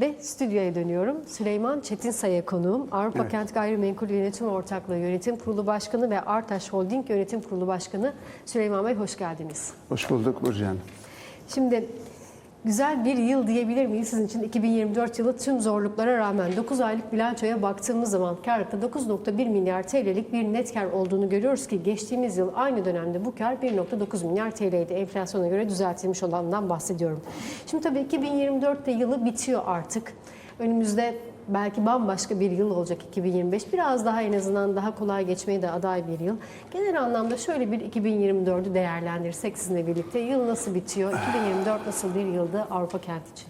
Ve stüdyoya dönüyorum. Süleyman Çetinsay'a konuğum. Avrupa Evet. Kent Gayrimenkul Yönetim Ortaklığı Yönetim Kurulu Başkanı ve Artaş Holding Yönetim Kurulu Başkanı Süleyman Bey hoş geldiniz. Hoş bulduk Burcu Hanım. Şimdi güzel bir yıl diyebilir miyiz sizin için 2024 yılı tüm zorluklara rağmen 9 aylık bilançoya baktığımız zaman karlıkta 9.1 milyar TL'lik bir net kar olduğunu görüyoruz ki geçtiğimiz yıl aynı dönemde bu kar 1.9 milyar TL'ydi. Enflasyona göre düzeltilmiş olandan bahsediyorum. Şimdi tabii 2024'te yılı bitiyor artık. Önümüzde belki bambaşka bir yıl olacak 2025. Biraz daha en azından daha kolay geçmeye de aday bir yıl. Genel anlamda şöyle bir 2024'ü değerlendirsek sizinle birlikte. Yıl nasıl bitiyor? 2024 nasıl bir yıldı Avrupa Kent için?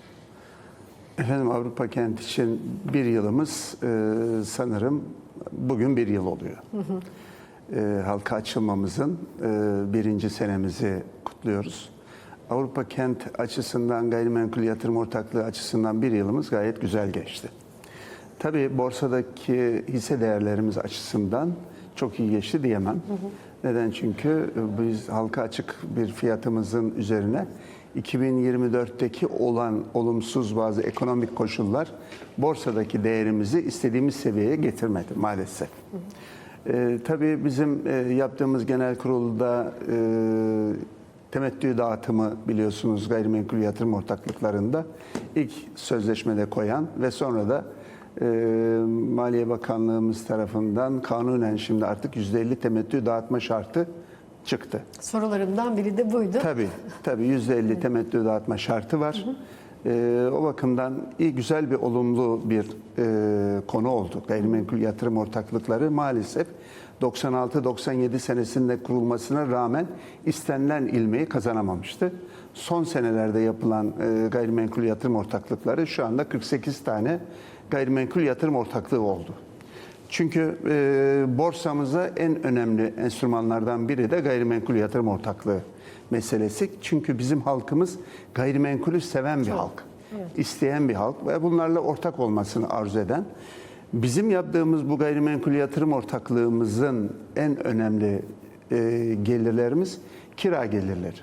Efendim Avrupa Kent için bir yılımız e, sanırım bugün bir yıl oluyor. E, halka açılmamızın e, birinci senemizi kutluyoruz. Avrupa Kent açısından, gayrimenkul yatırım ortaklığı açısından bir yılımız gayet güzel geçti. Tabii borsadaki hisse değerlerimiz açısından çok iyi geçti diyemem. Neden? Çünkü biz halka açık bir fiyatımızın üzerine 2024'teki olan olumsuz bazı ekonomik koşullar borsadaki değerimizi istediğimiz seviyeye getirmedi maalesef. Ee, tabii bizim e, yaptığımız genel kurulda e, temettü dağıtımı biliyorsunuz gayrimenkul yatırım ortaklıklarında ilk sözleşmede koyan ve sonra da e, Maliye Bakanlığımız tarafından kanunen şimdi artık %50 temettü dağıtma şartı çıktı. Sorularımdan biri de buydu. Tabii, tabii %50 temettü dağıtma şartı var. Ee, o bakımdan iyi güzel bir olumlu bir e, konu oldu. Gayrimenkul yatırım ortaklıkları maalesef 96-97 senesinde kurulmasına rağmen istenilen ilmeği kazanamamıştı. Son senelerde yapılan e, gayrimenkul yatırım ortaklıkları şu anda 48 tane gayrimenkul yatırım ortaklığı oldu. Çünkü e, borsamıza en önemli enstrümanlardan biri de gayrimenkul yatırım ortaklığı meselesi. Çünkü bizim halkımız gayrimenkulü seven bir halk, isteyen bir halk ve bunlarla ortak olmasını arzu eden. Bizim yaptığımız bu gayrimenkul yatırım ortaklığımızın en önemli e, gelirlerimiz kira gelirleri.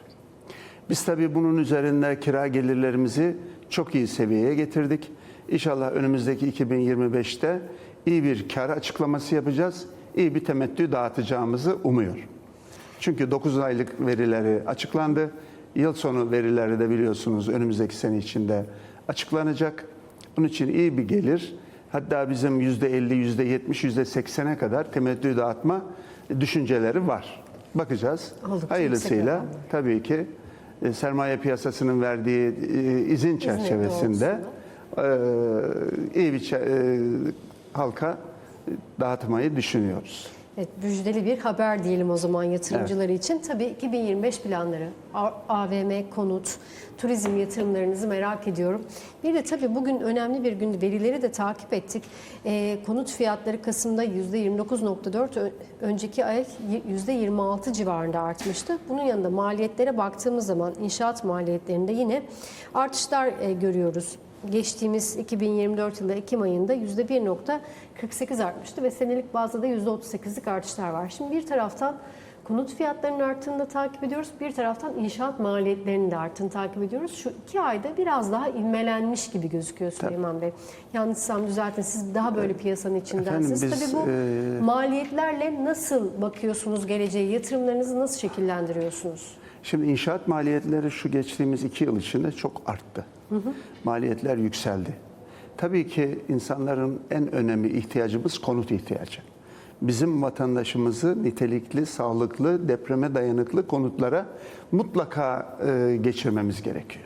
Biz tabii bunun üzerinde kira gelirlerimizi çok iyi seviyeye getirdik. İnşallah önümüzdeki 2025'te iyi bir kar açıklaması yapacağız. İyi bir temettü dağıtacağımızı umuyor. Çünkü 9 aylık verileri açıklandı. Yıl sonu verileri de biliyorsunuz önümüzdeki sene içinde açıklanacak. Bunun için iyi bir gelir. Hatta bizim %50, %70, %80'e kadar temettü dağıtma düşünceleri var. Bakacağız. Oldukça Hayırlısıyla tabii ki e, sermaye piyasasının verdiği e, izin çerçevesinde e, iyi bir çe- e, halka dağıtmayı düşünüyoruz. Evet, müjdeli bir haber diyelim o zaman yatırımcılar için. Tabii 2025 planları, AVM, konut, turizm yatırımlarınızı merak ediyorum. Bir de tabii bugün önemli bir gündü. Verileri de takip ettik. Ee, konut fiyatları Kasım'da %29.4, ö- önceki ay %26 civarında artmıştı. Bunun yanında maliyetlere baktığımız zaman inşaat maliyetlerinde yine artışlar e, görüyoruz. Geçtiğimiz 2024 yılı Ekim ayında %1.48 artmıştı ve senelik bazda da %38'lik artışlar var. Şimdi bir taraftan konut fiyatlarının arttığını da takip ediyoruz. Bir taraftan inşaat maliyetlerinin de arttığını takip ediyoruz. Şu iki ayda biraz daha ivmelenmiş gibi gözüküyor Süleyman Bey. Yanlışsam düzeltin siz daha böyle piyasanın içindensiniz. Efendim biz, Tabii bu e, maliyetlerle nasıl bakıyorsunuz geleceğe? Yatırımlarınızı nasıl şekillendiriyorsunuz? Şimdi inşaat maliyetleri şu geçtiğimiz iki yıl içinde çok arttı. Maliyetler yükseldi. Tabii ki insanların en önemli ihtiyacımız konut ihtiyacı. Bizim vatandaşımızı nitelikli, sağlıklı, depreme dayanıklı konutlara mutlaka e, geçirmemiz gerekiyor.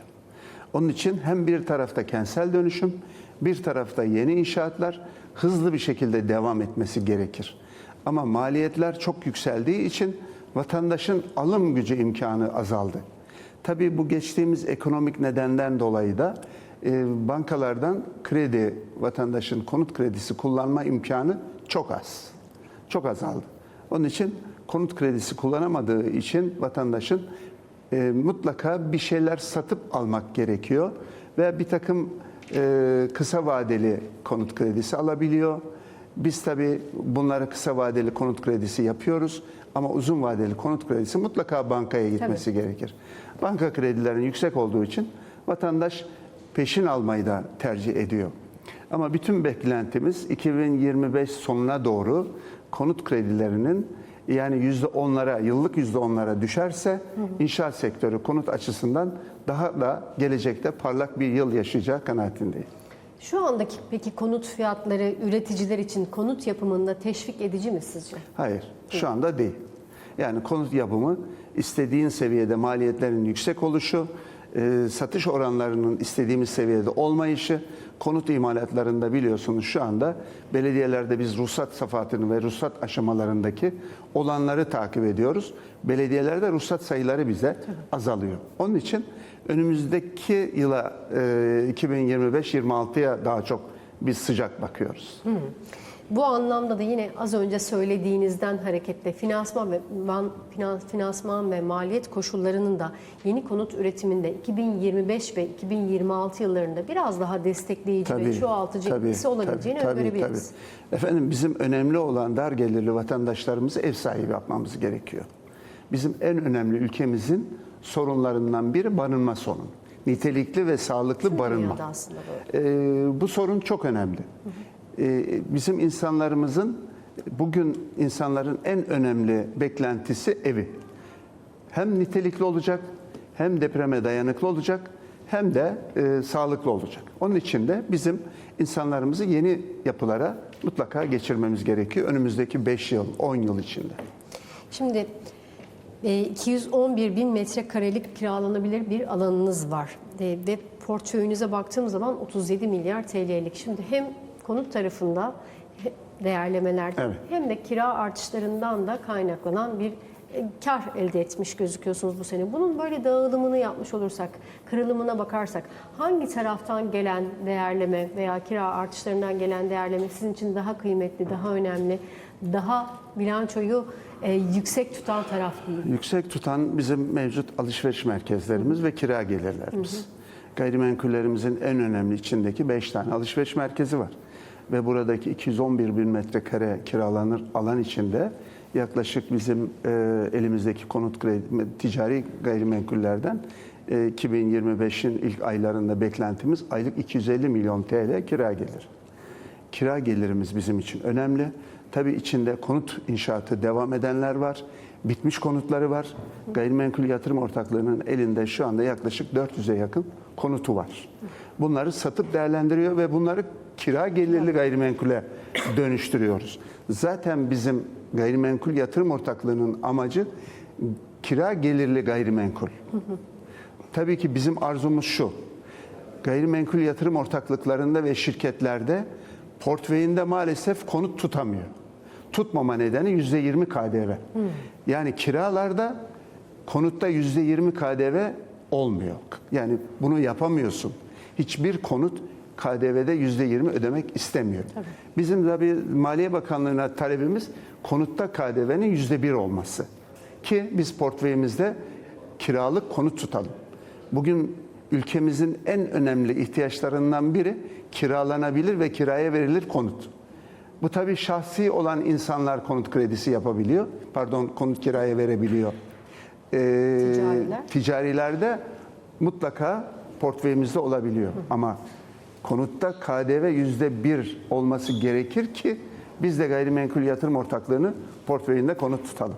Onun için hem bir tarafta kentsel dönüşüm, bir tarafta yeni inşaatlar hızlı bir şekilde devam etmesi gerekir. Ama maliyetler çok yükseldiği için vatandaşın alım gücü imkanı azaldı. Tabii bu geçtiğimiz ekonomik nedenden dolayı da e, bankalardan kredi, vatandaşın konut kredisi kullanma imkanı çok az. Çok azaldı. Onun için konut kredisi kullanamadığı için vatandaşın e, mutlaka bir şeyler satıp almak gerekiyor ve bir takım e, kısa vadeli konut kredisi alabiliyor. Biz tabii bunları kısa vadeli konut kredisi yapıyoruz ama uzun vadeli konut kredisi mutlaka bankaya gitmesi gerekir. Banka kredilerinin yüksek olduğu için vatandaş peşin almayı da tercih ediyor. Ama bütün beklentimiz 2025 sonuna doğru konut kredilerinin yani yüzde onlara, yıllık yüzde onlara düşerse inşaat sektörü konut açısından daha da gelecekte parlak bir yıl yaşayacağı kanaatindeyim. Şu andaki peki konut fiyatları üreticiler için konut yapımında teşvik edici mi sizce? Hayır, şu anda değil. Yani konut yapımı istediğin seviyede maliyetlerin yüksek oluşu, e, satış oranlarının istediğimiz seviyede olmayışı, konut imalatlarında biliyorsunuz şu anda belediyelerde biz ruhsat safatını ve ruhsat aşamalarındaki olanları takip ediyoruz. Belediyelerde ruhsat sayıları bize azalıyor. Onun için önümüzdeki yıla e, 2025-26'ya daha çok biz sıcak bakıyoruz. Bu anlamda da yine az önce söylediğinizden hareketle finansman ve finans, finansman ve maliyet koşullarının da yeni konut üretiminde 2025 ve 2026 yıllarında biraz daha destekleyici ve çoğaltıcı etkisi olabileceğini tabii, öngörebiliriz. tabii. Efendim bizim önemli olan dar gelirli vatandaşlarımızı ev sahibi yapmamız gerekiyor. Bizim en önemli ülkemizin sorunlarından biri barınma sorunu. Nitelikli ve sağlıklı barınma. dünyada aslında böyle. Ee, bu sorun çok önemli. Ee, bizim insanlarımızın bugün insanların en önemli beklentisi evi. Hem nitelikli olacak, hem depreme dayanıklı olacak, hem de e, sağlıklı olacak. Onun için de bizim insanlarımızı yeni yapılara mutlaka geçirmemiz gerekiyor önümüzdeki 5 yıl, 10 yıl içinde. Şimdi e, 211 bin metrekarelik kiralanabilir bir alanınız var E, ve portföyünüze baktığım zaman 37 milyar TL'lik. Şimdi hem konut tarafında değerlemelerde Evet. hem de kira artışlarından da kaynaklanan bir e, kar elde etmiş gözüküyorsunuz bu sene. Bunun böyle dağılımını yapmış olursak, kırılımına bakarsak hangi taraftan gelen değerleme veya kira artışlarından gelen değerleme sizin için daha kıymetli, daha önemli, daha bilançoyu e, yüksek tutan taraf değil? Yüksek tutan bizim mevcut alışveriş merkezlerimiz ve kira gelirlerimiz. Gayrimenkullerimizin en önemli içindeki 5 tane alışveriş merkezi var. Ve buradaki 211 bin metrekare kiralanır alan içinde yaklaşık bizim e, elimizdeki konut kredi, ticari gayrimenkullerden e, 2025'in ilk aylarında beklentimiz aylık 250 milyon TL kira gelir. Kira gelirimiz bizim için önemli. Tabii içinde konut inşaatı devam edenler var. Bitmiş konutları var. Gayrimenkul yatırım ortaklığının elinde şu anda yaklaşık 400'e yakın konutu var. Bunları satıp değerlendiriyor ve bunları kira gelirli gayrimenkule dönüştürüyoruz. Zaten bizim gayrimenkul yatırım ortaklığının amacı kira gelirli gayrimenkul. Tabii ki bizim arzumuz şu. Gayrimenkul yatırım ortaklıklarında ve şirketlerde portföyünde maalesef konut tutamıyor. Tutmama nedeni %20 KDV. Yani kiralarda konutta %20 KDV olmuyor. Yani bunu yapamıyorsun. Hiçbir konut KDV'de %20 ödemek istemiyor. Bizim tabii Maliye Bakanlığı'na talebimiz konutta KDV'nin %1 olması. Ki biz portföyümüzde kiralık konut tutalım. Bugün ülkemizin en önemli ihtiyaçlarından biri kiralanabilir ve kiraya verilir konut. Bu tabii şahsi olan insanlar konut kredisi yapabiliyor. Pardon konut kiraya verebiliyor. Ee, Ticariler? Ticarilerde mutlaka portföyümüzde olabiliyor. Ama konutta KDV yüzde bir olması gerekir ki biz de gayrimenkul yatırım ortaklığını portföyünde konut tutalım.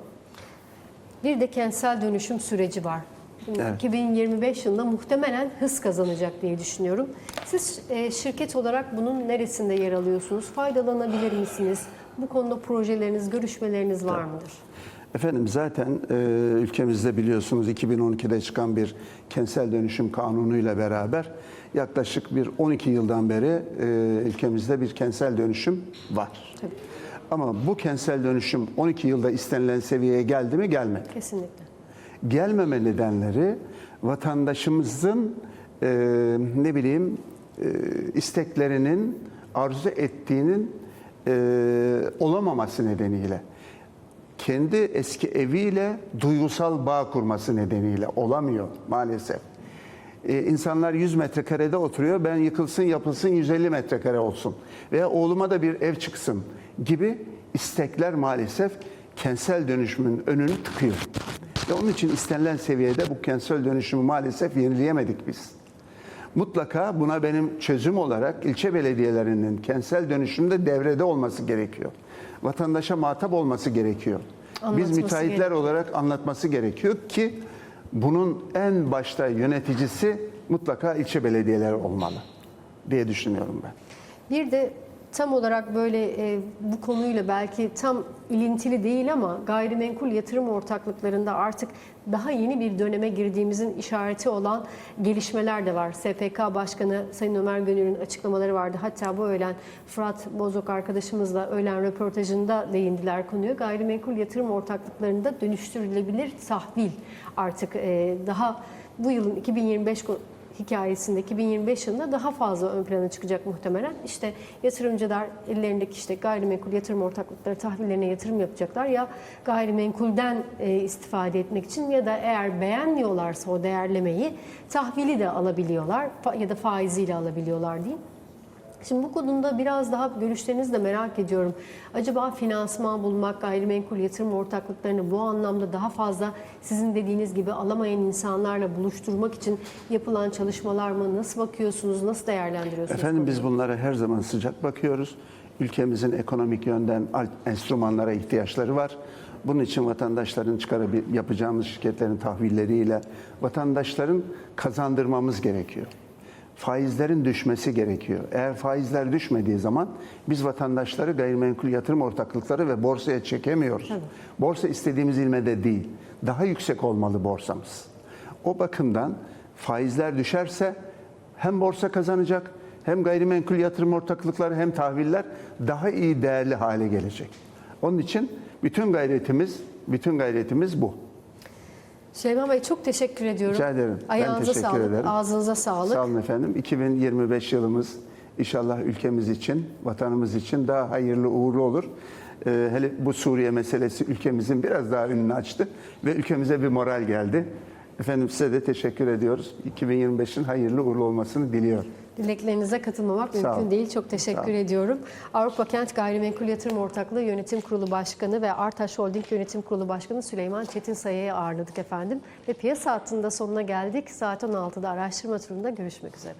Bir de kentsel dönüşüm süreci var. Şimdi Evet. 2025 yılında muhtemelen hız kazanacak diye düşünüyorum. Siz e, şirket olarak bunun neresinde yer alıyorsunuz? Faydalanabilir misiniz? Bu konuda projeleriniz, görüşmeleriniz var mıdır? Efendim zaten e, ülkemizde biliyorsunuz 2012'de çıkan bir kentsel dönüşüm kanunuyla beraber yaklaşık bir 12 yıldan beri e, ülkemizde bir kentsel dönüşüm var. Tabii. Ama bu kentsel dönüşüm 12 yılda istenilen seviyeye geldi mi gelmedi. Kesinlikle. Gelmeme nedenleri vatandaşımızın e, ne bileyim e, isteklerinin arzu ettiğinin e, olamaması nedeniyle kendi eski eviyle duygusal bağ kurması nedeniyle olamıyor maalesef. Ee, insanlar 100 metrekarede oturuyor. Ben yıkılsın yapılsın 150 metrekare olsun. Veya oğluma da bir ev çıksın gibi istekler maalesef kentsel dönüşümün önünü tıkıyor. Ve onun için istenilen seviyede bu kentsel dönüşümü maalesef yenileyemedik biz. Mutlaka buna benim çözüm olarak ilçe belediyelerinin kentsel dönüşümde devrede olması gerekiyor. Vatandaşa muhatap olması gerekiyor. Biz Anlatması müteahhitler gerekiyor. olarak anlatması gerekiyor ki bunun en başta yöneticisi mutlaka ilçe belediyeler olmalı diye düşünüyorum ben. Bir de tam olarak böyle e, bu konuyla belki tam ilintili değil ama gayrimenkul yatırım ortaklıklarında artık daha yeni bir döneme girdiğimizin işareti olan gelişmeler de var. SPK Başkanı Sayın Ömer Gönül'ün açıklamaları vardı. Hatta bu öğlen Fırat Bozok arkadaşımızla öğlen röportajında değindiler konuyu. Gayrimenkul yatırım ortaklıklarında dönüştürülebilir tahvil artık e, daha bu yılın 2025 ko- hikayesinde 2025 yılında daha fazla ön plana çıkacak muhtemelen. İşte yatırımcılar ellerindeki işte gayrimenkul yatırım ortaklıkları tahvillerine yatırım yapacaklar ya gayrimenkulden e, istifade etmek için ya da eğer beğenmiyorlarsa o değerlemeyi tahvili de alabiliyorlar ya da faiziyle alabiliyorlar diyeyim. Şimdi bu konuda biraz daha görüşlerinizi de merak ediyorum. Acaba finansman bulmak, gayrimenkul yatırım ortaklıklarını bu anlamda daha fazla sizin dediğiniz gibi alamayan insanlarla buluşturmak için yapılan çalışmalar mı? Nasıl bakıyorsunuz, nasıl değerlendiriyorsunuz? Efendim biz bunlara her zaman sıcak bakıyoruz. Ülkemizin ekonomik yönden enstrümanlara ihtiyaçları var. Bunun için vatandaşların çıkarabil yapacağımız şirketlerin tahvilleriyle vatandaşların kazandırmamız gerekiyor. Faizlerin düşmesi gerekiyor. Eğer faizler düşmediği zaman biz vatandaşları gayrimenkul yatırım ortaklıkları ve borsaya çekemiyoruz. Borsa istediğimiz ilmede değil. Daha yüksek olmalı borsamız. O bakımdan faizler düşerse hem borsa kazanacak hem gayrimenkul yatırım ortaklıkları hem tahviller daha iyi değerli hale gelecek. Onun için bütün gayretimiz bütün gayretimiz bu. Şeyma Bey çok teşekkür ediyorum. Rica ederim. Ben Ayağınıza teşekkür sağlık, ederim. ağzınıza sağlık. Sağ olun efendim. 2025 yılımız inşallah ülkemiz için, vatanımız için daha hayırlı uğurlu olur. Ee, hele bu Suriye meselesi ülkemizin biraz daha önünü açtı ve ülkemize bir moral geldi. Efendim size de teşekkür ediyoruz. 2025'in hayırlı uğurlu olmasını diliyorum. Dileklerinize katılmamak Sağ mümkün olun. değil. Çok teşekkür ediyorum. Avrupa Kent Gayrimenkul Yatırım Ortaklığı Yönetim Kurulu Başkanı ve Artaş Holding Yönetim Kurulu Başkanı Süleyman Çetin Saya'yı ağırladık efendim. Ve piyasa hattında sonuna geldik. Saat 16'da araştırma turunda görüşmek üzere.